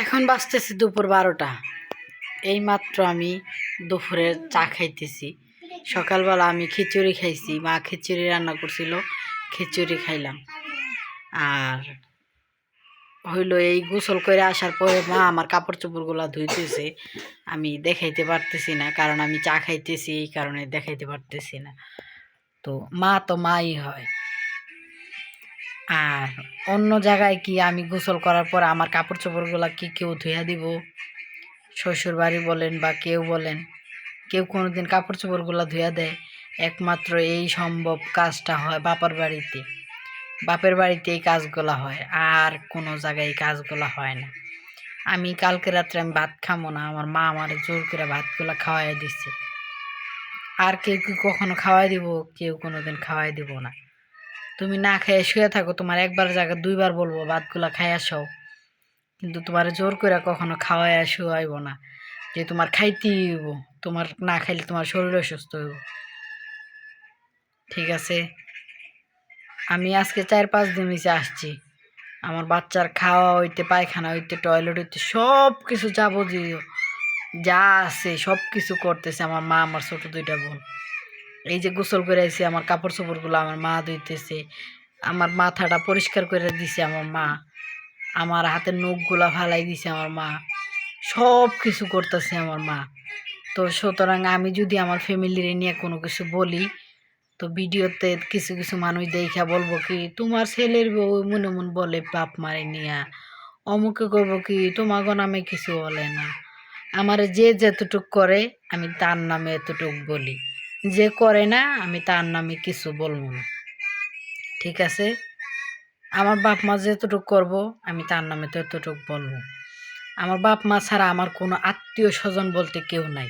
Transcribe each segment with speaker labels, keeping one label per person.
Speaker 1: এখন বাজতেছে দুপুর বারোটা। এই মাত্র আমি দুপুরে চা খাইতেছি। সকালবেলা আমি খিচুড়ি খাইছি, মা খিচুড়ি রান্না করছিল, খিচুড়ি খাইলাম। আর হইল এই গোসল করে আসার পরে মা আমার কাপড় চোপড়গুলো ধুইতেছে। আমি দেখাইতে পারতেছি না, কারণ আমি চা খাইতেছি, এই কারণে দেখাইতে পারতেছি না। তো মা তো মাই হয়। আর অন্য জায়গায় কি আমি গোসল করার পর আমার কাপড় চোপড়গুলো কি কেউ ধুইয়া দিব? শ্বশুর বাড়ি বলেন বা কেউ বলেন, কেউ কোনো দিন কাপড় চোপড়গুলো ধুইয়া দেয়। একমাত্র এই সম্ভব কাজটা হয় বাপার বাড়িতে। বাপের বাড়িতে এই কাজগুলো হয়, আর কোনো জায়গায় এই কাজগুলো হয় না। আমি কালকে রাত্রে আমি ভাত খাব না, আমার মা আমার জোর করে ভাতগুলো খাওয়াই দিচ্ছে আর কেউ কি কখনো খাওয়াই দিব? কেউ কোনো দিন খাওয়াই দিব না। তুমি না খেয়ে শুয়ে থাকো, তোমার একবার জায়গা দুইবার বলব, ভাতগুলা খাই আসো কিন্তু তোমার জোর করে কখনো খাওয়াই শুয়াইব না। যে তোমার খাইতেই হইব, তোমার না খাইলে তোমার শরীর অসুস্থ হইব। ঠিক আছে? আমি আজকে চার পাঁচ দিন নিচে আসছি। আমার বাচ্চার খাওয়া হইতে, পায়খানা হইতে টয়লেট হইতে সব কিছু যাবতীয় যা আছে সব কিছু করতেছে আমার মা, আমার ছোট দুইটা বোন। এই যে গোসল করে আইসি আমার কাপড় চোপড়গুলো আমার মা ধুইতেছে, আমার মাথাটা পরিষ্কার করে দিছে আমার মা, আমার হাতের নখগুলা ফালাই দিছে আমার মা সব কিছু করতেছে আমার মা। তো সুতরাং আমি যদি আমার ফ্যামিলির নিয়ে কোনো কিছু বলি, তো ভিডিওতে কিছু কিছু মানুষ দেখা বলব কি, তোমার ছেলের বউ মনে মন বলে বাপ মারে নিয়া, অমুকে করব কি তোমাকে নামে কিছু বলে না। আমার যে যতটুক করে, আমি তার নামে এতটুক বলি। যে করে না, আমি তার নামে কিছু বলব না। ঠিক আছে? আমার বাপ মা যতটুক করব, আমি তার নামে ততটুক বলব। আমার বাপ মা ছাড়া আমার কোনো আত্মীয় স্বজন বলতে কেউ নাই।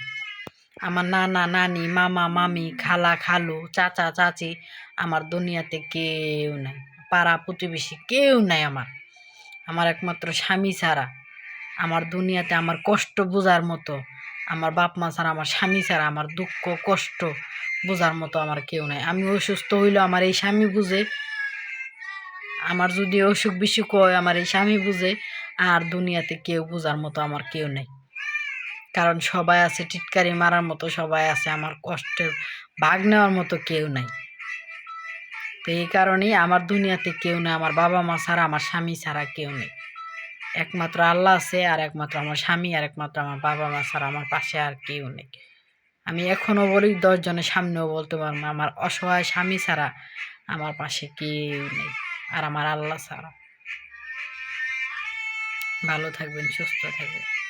Speaker 1: আমার নানা, নানি, মামা, মামি, খালা, খালু, চাচা, চাচি আমার দুনিয়াতে কেউ নাই। পাড়া প্রতিবেশী কেউ নাই আমার। আমার একমাত্র স্বামী ছাড়া। আমার দুনিয়াতে আমার কষ্ট বোঝার মতো আমার বাপ মা ছাড়া, আমার স্বামী ছাড়া আমার দুঃখ, কষ্ট বোঝার মতো আমার কেউ নাই। আমি অসুস্থ হইলে আমার এই স্বামী বুঝে। আমার যদি অসুখ বিসুখ হয়, আমার এই স্বামী বুঝে। আর দুনিয়াতে কেউ বোঝার মতো আমার কেউ নেই। কারণ সবাই আছে, টিটকারি মারার মতো সবাই আছে। আমার কষ্টের ভাগ নেওয়ার মতো কেউ নাই। তো এই কারণেই আমার দুনিয়াতে কেউ নেই, আমার বাবা মা ছাড়া, আমার স্বামী ছাড়া কেউ নেই। একমাত্র আল্লাহ আছে আর একমাত্র আমার স্বামী আর একমাত্র আমার বাবা মা ছাড়া আমার পাশে আর কেউ নেই। আমি এখনও বলি দশজনের সামনেও বলতে পারব আমার অসহায় স্বামী ছাড়া আমার পাশে কেউ নেই আর আমার আল্লাহ ছাড়া। ভালো থাকবেন, সুস্থ থাকবেন।